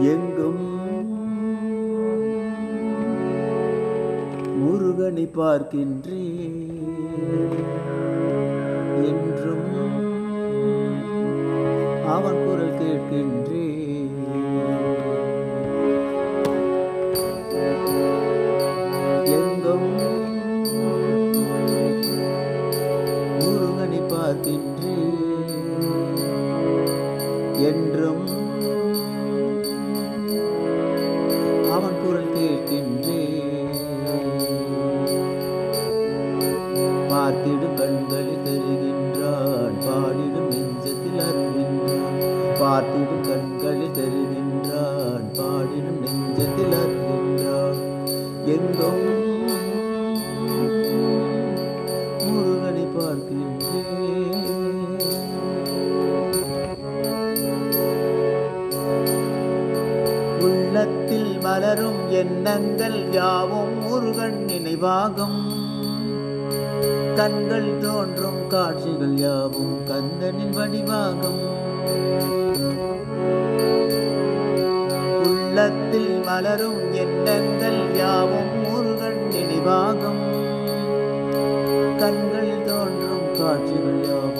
எங்கும் முருகனை பார்க்கின்றேன். என்றும் அவன் குரல் கேட்கின்றேன். என்றும் அவன் குரல் கேட்கின்றேன். பார்த்திடும் கண்களில் தருகின்றான் பாடிடும் நெஞ்சத்தில் அருகின்றான் பார்த்திடும் கண்களில் தருகின்றான் பாடிடும் நெஞ்சத்தில் அருகின்றான் எங்கும் முருகனை பார்க்கின்றான். உள்ளத்தில் மலரும் எண்ணங்கள் யாவும் முருகன் நினைவாகும். கண்கள் தோன்றும் காட்சிகள் யாவும் கந்தனின் வடிவாகும். உள்ளத்தில் மலரும் எண்ணங்கள் யாவும் முருகன் நினைவாகும். கண்கள் தோன்றும் காட்சிகள் யாவும்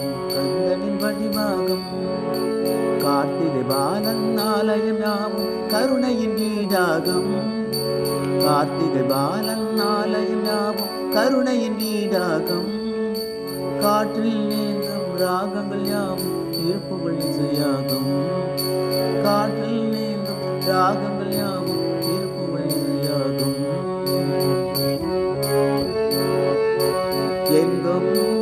வழிவாகும் வடிவாகும் கார்த்திகை பாலன் ஆலயம் யாவும் கருணையின் வீடாகும் கார்த்திகை பாலன் ஆலயம் யாவும் கருணையின் வீடாகும் காற்றில் நீந்தும் ராகங்கள் யாவும் தீர்ப்புகள் இசையாகும். காற்றில் நீந்தும் ராகங்கள் யாவும் தீர்ப்புகள் இசையாகும். எங்கும்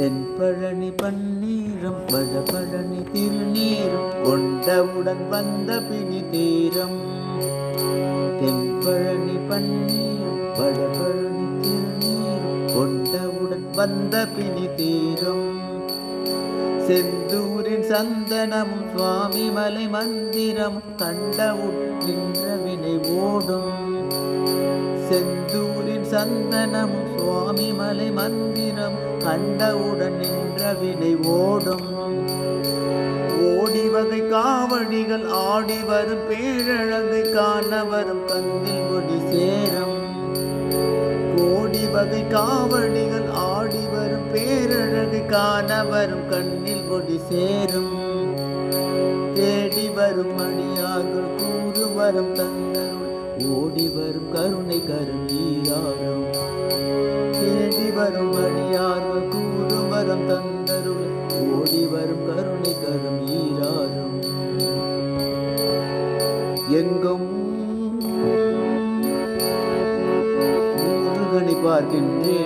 தென்பழனி பன்னீரம் பழபழனி திருநீரம் கொண்டவுடன் வந்த பிணி தீரம் தென்பழனி பன்னீரம் பழபழனி திருநீரம் கொண்டவுடன் வந்த பிணி தீரம் செந்தூரின் சந்தனமும் சுவாமி மலை மந்திரம் கண்டவுடன் நின்ற வினை ஓடும். செந்தூரின் சந்தனமும் சுவாமி மந்திரம் கண்டவுடன் நின்ற வினை ஓடும். ஓடி வகை காவடிகள் ஆடி வரும் பேரழகை காண வரும் கந்தில் கொடி சேரும். கோடி வகை காவடிகள் ஆடி வரும் பேரழகை காண வரும் கண்ணில் கொடி சேரும். தேடி வரும் மணியாக கூறு வரும் தந்தருள் ஓடி வரும் கருணை கருணீராகும் வரும் மணியார்கள் கூறு வரம் தந்தருள். ஓடி வரும் கருணை கரும் கருணீராகும் எங்கும் முருகனை பார்க்கின்றேன்.